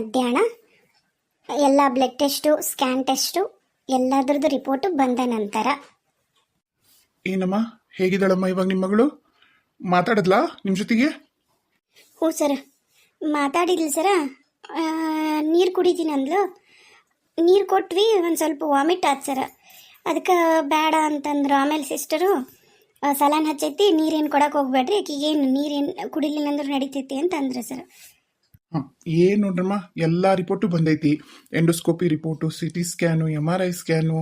ಮಧ್ಯಾಹ್ನ ಎಲ್ಲ blood test scan test ಎಲ್ಲದರದ್ದು ರಿಪೋರ್ಟ್ ಬಂದ ನಂತರ. ಏನಮ್ಮ? ಹೇಗಿದ್ದಾಳಮ್ಮ ಇವಾಗ ನಿಮ್ಮ ಮಗಳು? ಮಾತಾಡಿದ್ಲಾ ನಿಮ್ಮ ಜೊತೆಗೆ? ಹ್ಞೂ ಸರ್. ಮಾತಾಡಿದ್ಲು ಸರ. ನೀರು ಕುಡಿತೀನಿ ಅಂದ್ಲು ನೀರು ಕೊಟ್ವಿ ಒಂದು ಸ್ವಲ್ಪ ವಾಮಿಟ್ ಆಯ್ತು ಸರ. ಅದಕ್ಕೆ ಬೇಡ ಅಂತಂದ್ರು. ಆಮೇಲೆ ಸಿಸ್ಟರು ಸಲಾನ್ ಹಚ್ಚೈತಿ ನೀರೇನು ಕೊಡಕ್ಕೆ ಹೋಗ್ಬೇಡ್ರಿ. ಆಕಿಗೇನು ನೀರೇನು ಕುಡಿಲಿಲ್ಲ ಅಂದ್ರೆ ನಡೀತೈತಿ ಅಂತ ಅಂದ್ರು ಸರ್. ಹಾಂ ಏನು ನೋಡ್ರಮ್ಮ ಎಲ್ಲ ರಿಪೋರ್ಟು ಬಂದೈತಿ. Endoscopy report C T scan M R I scan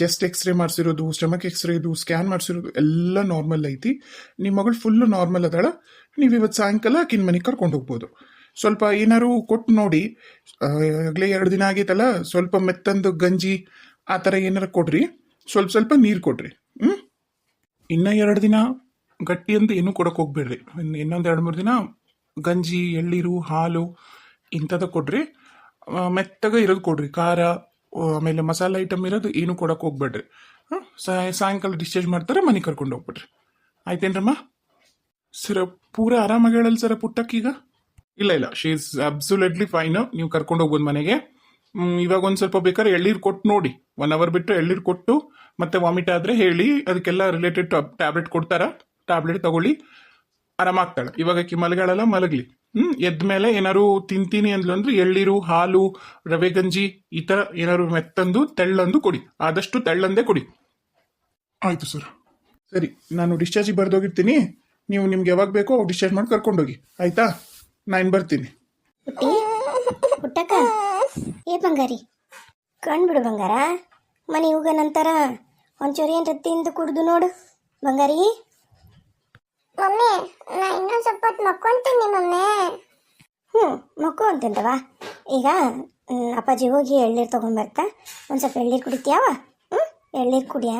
chest x-ray ಮಾಡಿಸಿರೋದು stomach ಎಕ್ಸ್ರೇದು ಸ್ಕ್ಯಾನ್ ಮಾಡಿಸಿರೋದು ಎಲ್ಲ ನಾರ್ಮಲ್ ಐತಿ. ನಿಮ್ಮ ಮಗಳು ಫುಲ್ಲು ನಾರ್ಮಲ್ ಅದಾಳ. ನೀವು ಇವತ್ತು ಸಾಯಂಕಾಲ ಆಕಿನ ಮನೆಗೆ ಕರ್ಕೊಂಡು ಹೋಗ್ಬೋದು. ಸ್ವಲ್ಪ ಏನಾರು ಕೊಟ್ಟು ನೋಡಿ. ಆಗಲೇ ಎರಡು ದಿನ ಆಗೈತಲ್ಲ, ಸ್ವಲ್ಪ ಮೆತ್ತಂದು ಗಂಜಿ ಆ ಥರ ಏನಾರು ಕೊಡ್ರಿ. ಸ್ವಲ್ಪ ಸ್ವಲ್ಪ ನೀರು ಕೊಡ್ರಿ. ಹ್ಞೂ ಇನ್ನ ಎರಡು ದಿನ ಗಟ್ಟಿ ಅಂತ ಏನೂ ಕೊಡೋಕೆ ಹೋಗ್ಬೇಡ್ರಿ. ಇನ್ನು ಇನ್ನೊಂದು ಎರಡು ಮೂರು ದಿನ ಗಂಜಿ ಎಳ್ಳಿರು ಹಾಲು ಇಂಥದ್ದು ಕೊಡ್ರಿ. ಮೆತ್ತಗೆ ಇರೋದು ಕೊಡ್ರಿ. ಖಾರ ಆಮೇಲೆ ಮಸಾಲೆ ಐಟಮ್ ಇರೋದು ಏನು ಕೊಡಕ್ಕೆ ಹೋಗ್ಬೇಡ್ರಿ. ಹಾಂ ಸಾಯಂಕಾಲ ಡಿಸ್ಚಾರ್ಜ್ ಮಾಡ್ತಾರೆ ಮನೆ ಕರ್ಕೊಂಡು ಹೋಗ್ಬಿಡ್ರಿ. ಆಯ್ತೇನ್ರಮ್ಮ? ಸರ, ಪೂರ ಆರಾಮಾಗಿ ಹೇಳಲ್ಲ ಸರ ಪುಟ್ಟಕ್ಕೀಗ ಇಲ್ಲ ಇಲ್ಲ. ಶಿ ಇಸ್ ಅಬ್ಸುಲೆಟ್ಲಿ ಫೈನ್ ನೀವು ಕರ್ಕೊಂಡು ಹೋಗ್ಬೋದು ಮನೆಗೆ. ಇವಾಗ ಒಂದು ಸ್ವಲ್ಪ ಬೇಕಾದ್ರೆ ಎಳ್ಳೀರು ಕೊಟ್ಟು ನೋಡಿ. ಒನ್ ಅವರ್ ಬಿಟ್ಟು ಎಳ್ಳೀರು ಕೊಟ್ಟು ಮತ್ತೆ ವಾಮಿಟ್ ಆದರೆ ಹೇಳಿ. ಅದಕ್ಕೆಲ್ಲ ರಿಲೇಟೆಡ್ ಟ್ಯಾಬ್ಲೆಟ್ ಕೊಡ್ತಾರ? ಟ್ಯಾಬ್ಲೆಟ್ ತಗೊಳ್ಳಿ. ಆರಾಮಾಗ್ತಾಳೆ. ಇವಾಗ ಆಕಿ ಮಲಗಾಳಲ್ಲ, ಮಲಗಲಿ. ಹ್ಮ್ ಎದ್ದ ಮೇಲೆ ಏನಾರು ತಿಂತೀನಿ ಅಂದ್ಲು ಅಂದ್ರೆ ಎಳ್ಳಿರು, ಹಾಲು, ರವೆ ಗಂಜಿ ಈ ತರ ಏನಾರು ಮೆತ್ತಂದು, ತೆಳ್ಳಂದು ಕೊಡಿ. ಆದಷ್ಟು ತೆಳ್ಳಂದೇ ಕೊಡಿ. ಆಯ್ತು ಸರ್. ಸರಿ, ನಾನು ಡಿಸ್ಚಾರ್ಜಿಗೆ ಬರ್ದೋಗಿರ್ತೀನಿ. ನೀವು ನಿಮ್ಗೆ ಯಾವಾಗ ಬೇಕೋ ಡಿಸ್ಚಾರ್ಜ್ ಮಾಡಿ ಕರ್ಕೊಂಡೋಗಿ. ಆಯ್ತಾ? ನಾನು ಬರ್ತೀನಿ. ಏ ಬಂಗಾರಿ ಕಣ್ಬಿಡು ಬಂಗಾರ. ಮನೆ ಹೋಗ ನಂತರ ಒಂಚೂರು ಏನು ತಿಂದು ಕುಡ್ದು ನೋಡು. ಬಂಗಾರಿ. ಮಮ್ಮಿ ನಾ ಇನ್ನೊಂದ್ ಸ್ವಲ್ಪ ಹೊತ್ತು ಮಕ್ಕೊಂತೀನಿ ಮಮ್ಮಿ. ಹ್ಞೂ ಮಕ್ಕಳು ಅಂತಂತವ ಈಗ ಮ್, ಅಪ್ಪಾಜಿ ಹೋಗಿ ಎಳ್ನೀರು ತೊಗೊಂಬರ್ತಾ? ಒಂದು ಸ್ವಲ್ಪ ಎಳ್ನೀರು ಕುಡಿತೀಯಾವ? ಹ್ಞೂ ಎಳ್ನೀರು ಕುಡಿಯಾ?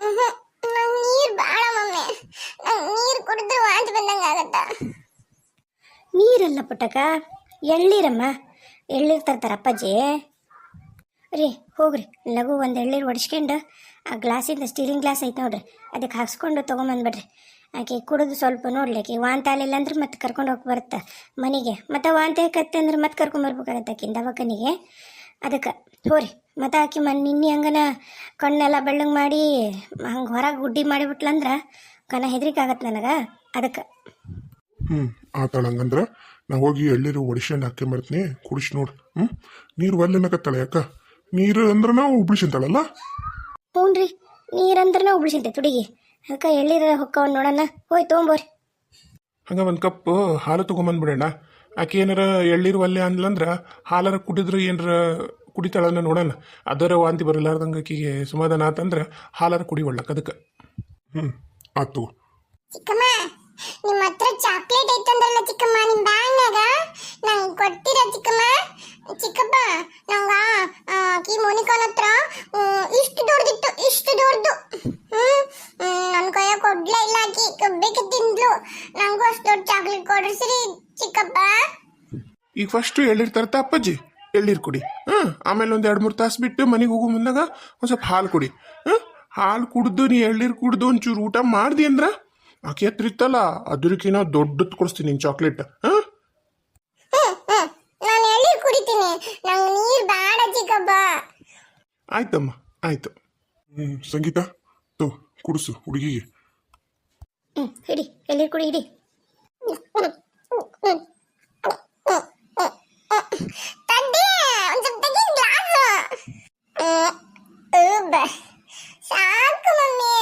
ನಂಗೆ ನೀರ್ ಬೇಡ ಮಮ್ಮಿ. ನಂಗೆ ನೀರ್ ಕುಡಿದ್ರೆ ವಾಂತಿ ಬಂದಂಗೆ ಆಗತ್ತ. ನೀರಲ್ಲ ಪುಟ್ಟಕ್ಕ ಎಳ್ನೀರಮ್ಮ. ಎಳ್ನೀರು ತರ್ತಾರೆ ಅಪ್ಪಾಜಿ. ರೀ, ಹೋಗ್ರಿ. ಲಘು ಒಂದು ಎಳ್ಳೀರು ಒಡಿಸ್ಕೊಂಡು ಆ ಗ್ಲಾಸಿಂದ ಸ್ಟೀಲಿಂಗ್ ಗ್ಲಾಸ್ ಐತೆ ನೋಡ್ರಿ. ಅದಕ್ಕೆ ಹಾಕ್ಸ್ಕೊಂಡು ತೊಗೊಂಬಂದ್ಬಿಡ್ರಿ. ಆಕೆ ಕುಡಿದು ಸ್ವಲ್ಪ ನೋಡ್ಲಿ ಆಕೆ. ವಾಂತ ಆಗಲಿಲ್ಲ ಅಂದ್ರೆ ಮತ್ತೆ ಕರ್ಕೊಂಡು ಹೋಗಿ ಬರುತ್ತೆ ಮನೆಗೆ. ಮತ್ತೆ ವಾಂತ ಯಾಕತ್ತೆ ಅಂದ್ರೆ ಮತ್ತೆ ಕರ್ಕೊಂಬರ್ಬೇಕಾಗತ್ತೆ ಆಕಿನ ದವಾಖಾನಿಗೆ. ಅದಕ್ಕೆ ಹೋರಿ. ಮತ್ತೆ ಆಕೆ ಮನ್ ನಿನ್ನೆ ಹಂಗನ ಕಣ್ಣೆಲ್ಲ ಬೆಳ್ಳಂಗೆ ಮಾಡಿ ಹಂಗೆ ಹೊರಗೆ ಗುಡ್ಡಿ ಮಾಡಿಬಿಟ್ಲಂದ್ರೆ ಕನ ಹೆದ್ರಿಕೆ ಆಗತ್ತೆ ನನಗೆ. ಅದಕ್ಕೆ ಹ್ಞೂ ಆತಾಳ ಹಂಗಂದ್ರ ನಾ ಹೋಗಿ ಎಳ್ಳೀರು ಒಡಿಸ್ಕೊಂಡು ಬರ್ತೀನಿ ಕುಡಿಸಿ ನೋಡು. ಹ್ಞೂ ನೀರು ಒಲ್ಲೆನಕತ್ತಾಳೆ ಯಾಕ? ನೀರು ಅಂದ್ರೆ ನಾವು ಉಬ್ಳಿಸಿಂತಾಳಲ್ಲ ಹ್ಞೂ ರೀ ನೀರಂದ್ರೆ ನಾವು ಉಳಿಸಿದ್ದೆ ತುಡಿಗಿ. ಅದಕ್ಕೆ ಎಳ್ಳೀರ ಹೊಕ್ಕವ್ ನೋಡಣ್ಣ. ಹೋಯ್ ತೊಗೊಂಬೋರಿ. ಹಂಗ ಒಂದು ಕಪ್ ಹಾಲು ತೊಗೊಂಬಂದ್ಬಿಡೋಣ ಆಕೆ ಏನಾರ ಎಳ್ಳೀರು ಒಲ್ಲೆ ಅಂದ್ಲಂದ್ರೆ ಹಾಲಾರ ಕುಡಿದ್ರೆ ಏನಾರ ಕುಡಿತಾಳನ್ನ ನೋಡೋಣ ಅದರ ವಾಂತಿ ಬರಲಾರ್ದಂಗೆ ಆಕಿಗೆ ಸಮಾಧಾನ ಆತಂದ್ರೆ ಹಾಲಾರ ಕುಡಿ ಒಳ್ಳಕ್ ಅದಕ್ಕೆ. ಹ್ಞೂ ಆತು ಚಿಕ್ಕಮ್ಮ ನಿಮ್ಮ ಹತ್ರ ಚಾಕ್ಲೇಟ್ ಐತಂದ್ರಲ್ಲ ಚಿಕ್ಕಮ್ಮ ನಿಮ್ಮ ಬ್ಯಾಗ್ನಾಗ ನಂಗೆ ಕೊಡ್ತೀರಾ ಚಿಕ್ಕಮ್ಮ. ಚಿಕ್ಕಪ್ಪ, ನಂಗ ಈ ಮೋನಿಕಾನ್ ಹತ್ರ ಇಷ್ಟು ದೊಡ್ಡದಿತ್ತು, ಇಷ್ಟು ದೊಡ್ಡದು. ನನ್ನ ಕೈಯ ಕೊಡ್ಲೇ ಇಲ್ಲ ಆಕಿ ಕಬ್ಬಿಗೆ ತಿಂದ್ಲು. ನಂಗೂ ಅಷ್ಟು ದೊಡ್ಡ ಚಾಕ್ಲೇಟ್ ಕೊಡ್ರಿ ಚಿಕ್ಕಪ್ಪ. ಈಗ ಫಸ್ಟ್ ಎಳ್ಳೀರು ತರ್ತಾ ಅಪ್ಪಾಜಿ ಎಳ್ಳೀರು ಕುಡಿ. ಹಾಂ ಆಮೇಲೆ ಒಂದು ಎರಡು ಮೂರು ತಾಸು ಬಿಟ್ಟು ಮನೆಗೆ ಹೋಗೋ ಮುಂದಾಗ ಒಂದು ಸ್ವಲ್ಪ ಹಾಲು ಕುಡಿ. ಹಾಂ ಹಾಲು ಕುಡ್ದು, ನೀ ಎಳ್ಳೀರು ಕುಡ್ದು ಒಂಚೂರು ಊಟ ಮಾಡ್ದಿ ಅಂದ್ರ, ಆಕೆ ಹತ್ರ ಇತ್ತಲ್ಲ ಅದಕ್ಕಿಂತ ದೊಡ್ಡದು ಕೊಡಿಸ್ತೀನಿ ನಿನ್ ಚಾಕ್ಲೇಟ್ ಹಾಂ ಹ್ಮ್ ಹ್ಮ್ ನಾನು ಎಳ್ನೀರ್ ಕುಡಿತೀನಿ ನಂಗೆ ನೀರ್ ಬೇಡ ಚಿಕ್ಕಪ್ಪ ಆಯ್ತಮ್ಮ ಆಯ್ತು ಹ್ಞೂ ಸಂಗೀತ ತೋ ಕುಡಿಸು ಹುಡುಗಿಗೆ ಹ್ಞೂ ಹಿಡಿ ಎಳ್ಳೀರು ಕುಡಿ ಹಿಡಿ ತಡ್ಡಿ ಒಂದ್ ಸ್ವಲ್ಪ ತೆಗಿ ಗ್ಲಾಸ್ ಸಾಕು ಮಮ್ಮಿ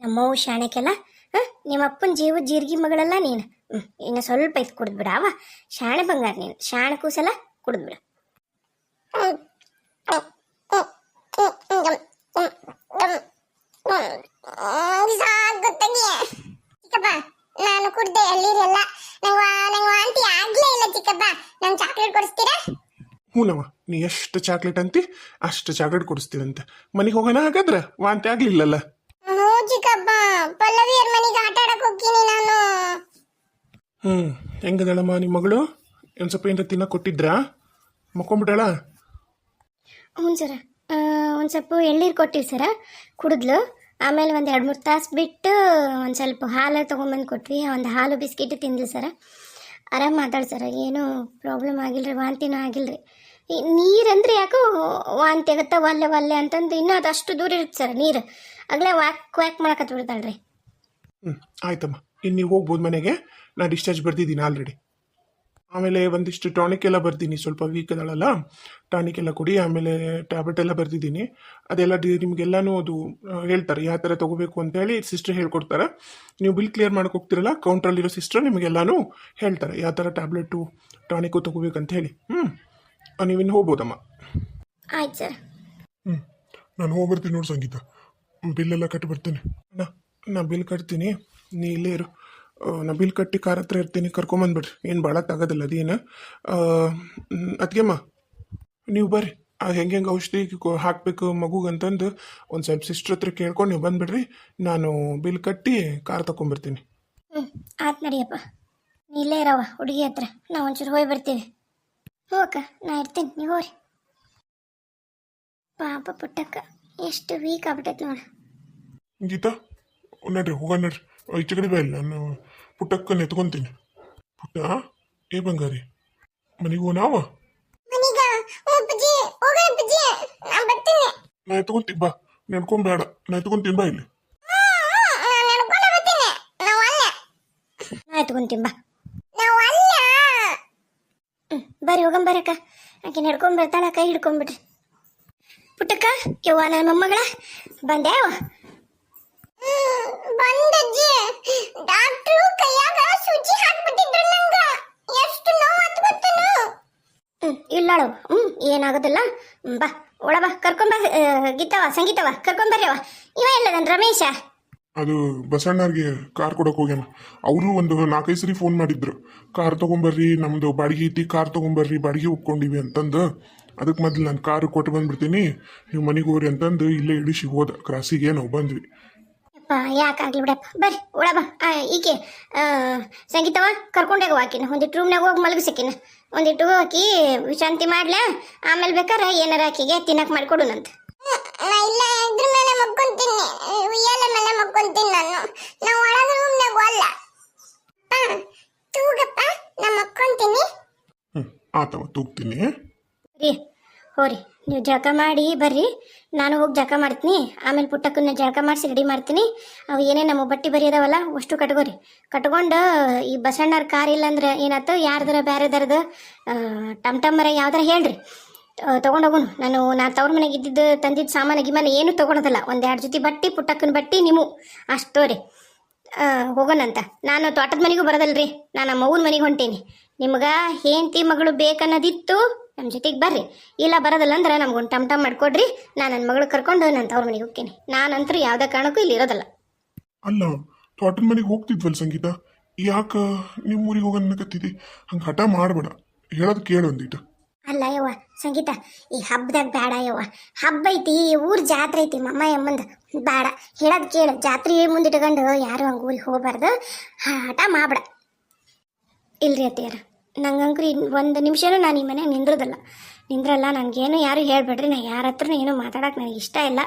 ನಮ್ಮವ್ವ ಶಾಣಕ್ಕೆಲ್ಲ ಹಾಂ ನಿಮ್ಮ ಅಪ್ಪನ ಜೀವ ಜೀರಿಗೆ ಮಗಳಲ್ಲ ನೀನು ಹ್ಞೂ ಇನ್ನು ಸ್ವಲ್ಪ ಐತೆ ಕುಡಿದ್ಬಿಡ ಅವ ಶಾಣೆ ಬಂಗಾರ ನೀನು ಶಾಣೆ ಕೂಸಲ್ಲ ಕುಡಿದ್ಬಿಡ ನಾನು ಕುಡ್ದೆ ಎಳ್ಳೀರೆಲ್ಲ ನಂಗೆ ನಂಗೆ ವಾಂತಿ ಆಗ್ಲೇ ಇಲ್ಲ ಚಿಕ್ಕಪ್ಪ ನಂಗೆ ಚಾಕ್ಲೇಟ್ ಕೊಡಿಸ್ತೀರಾ ಹೂನವ ನೀ ಎಷ್ಟು ಚಾಕ್ಲೇಟ್ ಅಂತಿ ಅಷ್ಟು ಚಾಕ್ಲೇಟ್ ಕೊಡಿಸ್ತೀವಂತೆ ಮನೆಗೆ ಹೋಗೋಣ ಹಾಗಾದ್ರೆ ವಾಂತಿ ಆಗ್ಲಿಲ್ಲಲ್ಲ ಹ್ಞೂ ಚಿಕ್ಕಪ್ಪ ಪಲ್ಲವಿಯರ್ ಮನೆಗೆ ಆಟ ಆಡಕ್ಕೆ ಹೋಗ್ತೀನಿ ನಾನು ಹ್ಞೂ ಹೆಂಗದಳಮ್ಮ ನಿಮ್ಮ ಮಗಳು ಒಂದು ಸ್ವಲ್ಪ ಏನಾರ ತಿನ್ನಕ್ಕೆ ಕೊಟ್ಟಿದ್ರಾ ಮಕ್ಕೊಂಬಿಟ್ಟಾಳ? ಹ್ಞೂ ಸರ. ಒಂದು ಸ್ವಲ್ಪ ಎಳ್ನೀರು ಕೊಟ್ಟಿವಿ ಸರ ಕುಡಿದ್ಲು. ಆಮೇಲೆ ಒಂದು ಎರಡು ಮೂರು ತಾಸು ಬಿಟ್ಟು ಒಂದು ಸ್ವಲ್ಪ ಹಾಲು ತೊಗೊಂಬಂದು ಕೊಟ್ವಿ. ಒಂದು ಹಾಲು ಬಿಸ್ಕಿಟ್ ತಿಂದ್ಲು ಸರ. ಆರಾಮ್ ಮಾತಾಡಿ ಸರ. ಏನೂ ಪ್ರಾಬ್ಲಮ್ ರೀ ವಾಂತಿನೂ ಆಗಿಲ್ಲರಿ ನೀರಂದ್ರೆ ಯಾಕೋ ವಾಂತಿ ಆಗುತ್ತೆ? ಒಲ್ಲೆ ಒಲ್ಲೆ ಅಂತಂದು ಇನ್ನೂ ಅದು ಅಷ್ಟು ದೂರ ಇರುತ್ತೆ ಸರ್ ನೀರು. ಆಗಲೇ ವಾಕ್ ವ್ಯಾಕ್ ಮಾಡಕತ್ ಬಿಡ್ತಾಳ್ರಿ ಹ್ಞೂ ಆಯ್ತಮ್ಮ. ಇನ್ನು ನೀವು ಹೋಗ್ಬೋದು ಮನೆಗೆ. ನಾನು ಡಿಸ್ಚಾರ್ಜ್ ಬರ್ತಿದ್ದೀನಿ ಆಲ್ರೆಡಿ. ಆಮೇಲೆ ಒಂದಿಷ್ಟು ಟಾನಿಕ್ ಎಲ್ಲ ಬರ್ತೀನಿ. ಸ್ವಲ್ಪ ವೀಕ್ ಅದಳಲ್ಲ. ಟಾನಿಕ್ ಎಲ್ಲ ಕೊಡಿ ಆಮೇಲೆ ಟ್ಯಾಬ್ಲೆಟ್ ಎಲ್ಲ ಬರ್ತಿದ್ದೀನಿ ಅದೆಲ್ಲ ಡಿ ನಿಮಗೆಲ್ಲನೂ ಅದು ಹೇಳ್ತಾರೆ. ಯಾವ ಥರ ತೊಗೋಬೇಕು ಅಂತೇಳಿ ಸಿಸ್ಟರ್ ಹೇಳ್ಕೊಡ್ತಾರೆ. ನೀವು ಬಿಲ್ ಕ್ಲಿಯರ್ ಮಾಡಕ್ಕೆ ಹೋಗ್ತಿರಲ್ಲ ಕೌಂಟ್ರಲ್ಲಿರೋ ಸಿಸ್ಟರ್ ನಿಮಗೆಲ್ಲನೂ ಹೇಳ್ತಾರೆ. ಯಾವ ಥರ ಟ್ಯಾಬ್ಲೆಟು ಟಾನಿಕು ತೊಗೋಬೇಕಂತ ಹೇಳಿ. ಹ್ಞೂ ನೀವಿನ್ನು ಹೋಗ್ಬೋದಮ್ಮ. ಆಯ್ತು ಸರ್. ಹ್ಞೂ ನಾನು ಹೋಗ್ಬರ್ತೀನಿ ನೋಡಿ ಸಂಗೀತ. ಬಿಲ್ಲೆಲ್ಲ ಕಟ್ಟಿ ಬರ್ತೇನೆ ನಾ ಬಿಲ್ ಕಟ್ತೀನಿ. ನೀ ಇಲ್ಲೇ ಇರು. ಆ, ನಾ ಬಿಲ್ ಕಟ್ಟಿ ಕಾರ್ ಹತ್ರ ಇರ್ತೀನಿ ಕರ್ಕೊಂಬಂದ್ಬಿಡ್ರಿ ಏನು ತಗೋದಿಲ್ಲ ಅದೇನು ಅದಕ್ಕೆಮ್ಮ ನೀವು ಬರ್ರಿ. ಅದು ಹೆಂಗೆ ಹೆಂಗೆ ಔಷಧಿ ಹಾಕಬೇಕು ಮಗುಗೆ ಅಂತಂದು ಒಂದು ಸ್ವಲ್ಪ ಸಿಸ್ಟ್ರ್ ಹತ್ರ ಕೇಳ್ಕೊಂಡು ನೀವು ಬಂದ್ಬಿಡ್ರಿ. ನಾನು ಬಿಲ್ ಕಟ್ಟಿ ಕಾರ್ ತಗೊಂಬರ್ತೀನಿ ಹ್ಞೂ ಆಯ್ತು ನಡಿಯಪ್ಪ. ನೀ ಇಲ್ಲೇ ಇರವ ಹುಡುಗಿ ಹತ್ರ. ನಾವು ಒಂಚೂರು ಹೋಗಿ ಬರ್ತೀವಿ ಹ್ಞೂ ಅಕ್ಕ ನಾ ಇರ್ತೀನಿ. ನೀವು ಹೋರಿ ಪಾಪ ಪುಟ್ಟಕ್ಕ ಎಷ್ಟು ವೀಕ್ ಆಗ್ಬಿಟ್ಟೈತೆ ನೋಡಿ. ಗೀತಾ ನಡ್ರಿ ಹೋಗೋಣ ನಡ್ರಿ. ಈಚೆ ಕಡೆ ಬಾ ಇಲ್ಲಿ. ನಾನು ಪುಟ್ಟಕ್ಕನ ಎತ್ಕೊಂತೀನಿ ಪುಟ್ಟ ಏ ಬಂಗಾರಿ ಮನೆಗೆ ನಾವ? ನಾ ಎತ್ಕೊಂತೀನಿ ಬಾ. ನಡ್ಕೊಂಬೇಡ ನಾ ಎತ್ಕೊಂತೀನಿ ಬಾ ಇಲ್ಲಿ. ನಾನು ನಡ್ಕೊಂಡು ಬರ್ತೀನಿ. ನಾವು ಅಲ್ಲ. ನಾ ಎತ್ಕೊಂತೀನಿ ಬಾ. ನಾವು ಅಲ್ಲ. ಬರಿ ಬರ್ರಿ ಹೋಗಂಬರಕ್ಕ ಆಕೆ ನಡ್ಕೊಂಡ್ ಬರ್ತಾಳ ಕೈ ಹಿಡ್ಕೊಂಡ್ಬಿಡ್ರಿ ಪುಟ್ಟಕ್ಕ ಯವ್ವ ನನ್ನ ಮೊಮ್ಮಗಳ. ಬಂದೆ ಯವ್ವ ಹ್ಮ್, ಬಂದಜ್ಜಿ ಡಾಕ್ಟ್ರು ಕೈಯಾಗ ಸೂಜಿ ಹಾಕ್ಬಿಟ್ಟಿದ್ರು ನಂಗ ಎಷ್ಟು ನೋವು ಆತ್ ಗೊತ್ತೇನು ಹ್ಮ್ ಹ್ಞೂ ಏನಾಗೋದಿಲ್ಲ ಬಾ. ಒಳಬಾ ಕರ್ಕೊಂಬ ಗೀತವ ಸಂಗೀತವ ಕರ್ಕೊಂಬರ್ರಿಯವ ಇವ ಎಲ್ಲದನ್ ರಮೇಶ? ಅದು ಬಸಣ್ಣವ್ರಿಗೆ ಕಾರ್ ಕೊಡಕ್ ಹೋಗ್ಯಾನ. ಅವರು ಒಂದು ನಾಲ್ಕೈದು ಸರಿ ಫೋನ್ ಮಾಡಿದ್ರು. ಕಾರ್ ತಗೊಂಬರ್ರಿ ನಮ್ದು ಬಾಡಿಗೆ ಐತಿ ಕಾರ್ ತಗೊಂಬರ್ರಿ ಬಾಡಿಗೆ ಒಪ್ಕೊಂಡಿವಿ ಅಂತಂದು. ಅದಕ್ಕೆ ಮೊದಲು ನಾನು ಕಾರ್ ಕೊಟ್ಟು ಬಂದ್ಬಿಡ್ತೀನಿ. ನೀವು ಮನೆಗೆ ಹೋಗ್ರಿ ಅಂತಂದು ಇಲ್ಲೇ ಇಳಿಸಿ ಹೋದ ಕ್ರಾಸಿಗೆ ನಾವು ಬಂದ್ವಿ. ಯಾಕಾಗ್ಲಿ ಬಿಡಪ್ಪ. ಬರ್ರಿ ಒಳಬ ಈಕೆ ಸಂಗೀತವ ಕರ್ಕೊಂಡಾಗ ಆಕಿನ. ಒಂದಿಟ್ಟು ರೂಮ್ನಾಗ ಹೋಗಿ ಮಲಗಿಸಕಿನ ಒಂದಿಟ್ಟು ಹಾಕಿ ವಿಶ್ರಾಂತಿ ಮಾಡ್ಲಾ? ಆಮೇಲೆ ಬೇಕಾರೆ ಏನಾರ ಆಕೆಗೆ ತಿನ್ನಕ್ ಮಾಡಿಕೊಡುನಂತ ಇಲ್ಲ ಇದ್ರ ಮೇಲೆ ಮಕ್ಕೊಂತೀನಿ ಉಯ್ಯಾಲ ಮೇಲೆ ಮಕ್ಕೊಂತೀನಿ ನಾನು. ನಾ ಒಳಗ ರೂಮ್ನಾಗ ಅಪ್ಪ, ತೂಗಪ್ಪ ನಾ ಮಕ್ಕೊಂತೀನಿ ಆತವ ತೂಗ್ತೀನಿ. ರೀ ಹೋರಿ, ನೀವು ಜಳಕ ಮಾಡಿ ಬರ್ರಿ. ನಾನು ಹೋಗಿ ಜಳಕ ಮಾಡ್ತೀನಿ. ಆಮೇಲೆ ಪುಟ್ಟಕ್ಕನ್ನ ಜಳಕ ಮಾಡಿಸಿ ರೆಡಿ ಮಾಡ್ತೀನಿ. ಅವು ಏನೇ ನಮ್ಮ ಬಟ್ಟೆ ಬರೀ ಅದಾವಲ್ಲ, ಅಷ್ಟು ಕಟ್ಕೋರಿ ಕಟ್ಕೊಂಡು ಈ ಬಸಣ್ಣರ ಕಾರ್ ಇಲ್ಲ ಅಂದ್ರೆ ಏನಾಯ್ತು? ಯಾರ್ದಾರ ಬೇರೆದಾರದು ಟಮ್ ಟಮ್ಮರ ಯಾವ್ದಾರ ಹೇಳ್ರಿ. ತೊಗೊಂಡೋಗೋನು ನಾನು ನಾ ತವ್ರ ಮನೆಗೆ ಇದ್ದಿದ್ದು ತಂದಿದ್ದು ಸಾಮಾನು ಗಿಮಾನ ಏನು ತೊಗೊಳೋದಲ್ಲ ಒಂದೆರಡು ಜೊತೆ ಬಟ್ಟೆ, ಪುಟ್ಟಕ್ಕನ ಬಟ್ಟೆ ನೀವು ಅಷ್ಟೋರಿ ಹೋಗೋಣಂತ ನಾನು ತೋಟದ ಮನೆಗೂ ಬರೋದಲ್ರಿ. ನಾನು ನಮ್ಮ ಅವ್ವನ ಮನೆಗೆ ಹೊಂಟೀನಿ. ನಿಮ್ಗೆ ಹೆಂಡತಿ ಮಗಳು ಬೇಕನ್ನೋದಿತ್ತು ನಮ್ಮ ಜೊತೆಗೆ ಬರ್ರಿ. ಇಲ್ಲ ಬರೋದಿಲ್ಲ ಅಂದ್ರೆ ನಮ್ಗೊಂದು ಟಮ್ ಟಮ್ ಮಾಡ್ಕೊಡ್ರಿ. ನಾನು ನನ್ನ ಮಗಳು ಕರ್ಕೊಂಡು ನಾನು ತವ್ರ ಮನೆಗೆ ಹೋಗ್ತೀನಿ. ನಾನಂತರೂ ಯಾವುದೇ ಕಾರಣಕ್ಕೂ ಇಲ್ಲಿ ಇರೋದಲ್ಲ. ಅಲ್ಲ ತೋಟದ ಮನೆಗೆ ಹೋಗ್ತಿದ್ವಲ್ಲ ಸಂಗೀತ? ಯಾಕ ನಿಮ್ಮ ಊರಿಗೆ ಹೋಗನ್ನಕತ್ತಿದಿ ಹಂಗೆ ಹಠ ಮಾಡಬೇಡ. ಹೇಳೋದು ಕೇಳು ಒಂದಿಟ್ಟು ಅಲ್ಲ ಯವ್ವ ಸಂಗೀತ ಈ ಹಬ್ಬದಾಗ ಬೇಡ ಯವ್ವ. ಹಬ್ಬ ಐತಿ ಊರ್ ಜಾತ್ರೆ ಐತಿ ಮಮ್ಮ ಯಮ್ಮಂದ ಬೇಡ ಹೇಳೋದು ಕೇಳು. ಜಾತ್ರೆ ಮುಂದಿಟ್ಕೊಂಡು ಯಾರು ಹಂಗೆ ಊರಿಗೆ ಹೋಗ್ಬಾರ್ದು? ಹಠ ಮಾಡ್ಬೇಡ. ಇಲ್ರಿ ಅತ್ತಿಯಾರ. ನಂಗಂಕ್ರಿ ಒಂದು ನಿಮಿಷನೂ ನಾನು ಈ ಮನೆಗೆ ನಿಂದ್ರದಲ್ಲ. ನಿಂದ್ರಲ್ಲ, ನನಗೇನು ಯಾರು ಹೇಳ್ಬೇಡ್ರಿ ನಾನು ಯಾರ ಹತ್ರನೂ ಏನೂ ಮಾತಾಡೋಕೆ ನನಗೆ ಇಷ್ಟ ಇಲ್ಲ.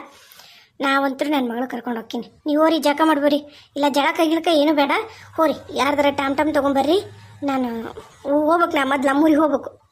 ನಾವಂತೂ ನನ್ನ ಮಗಳು ಕರ್ಕೊಂಡು ಹೋಗ್ತೀನಿ. ನೀವು ಹೋರಿ, ಜಳಕ ಮಾಡ್ಬೋರಿ ಇಲ್ಲ, ಜಳಕ ಗಿಳಕ ಏನು ಬೇಡ. ಹೋರಿ, ಯಾರ್ದಾರ ಟಾಮ್ ಟಾಮ್ ತೊಗೊಂಬರ್ರಿ ನಾನು ಹೋಗ್ಬೇಕು ನಾ ಮೊದ್ಲು ನಮ್ಮೂರಿಗೆ ಹೋಗ್ಬೇಕು.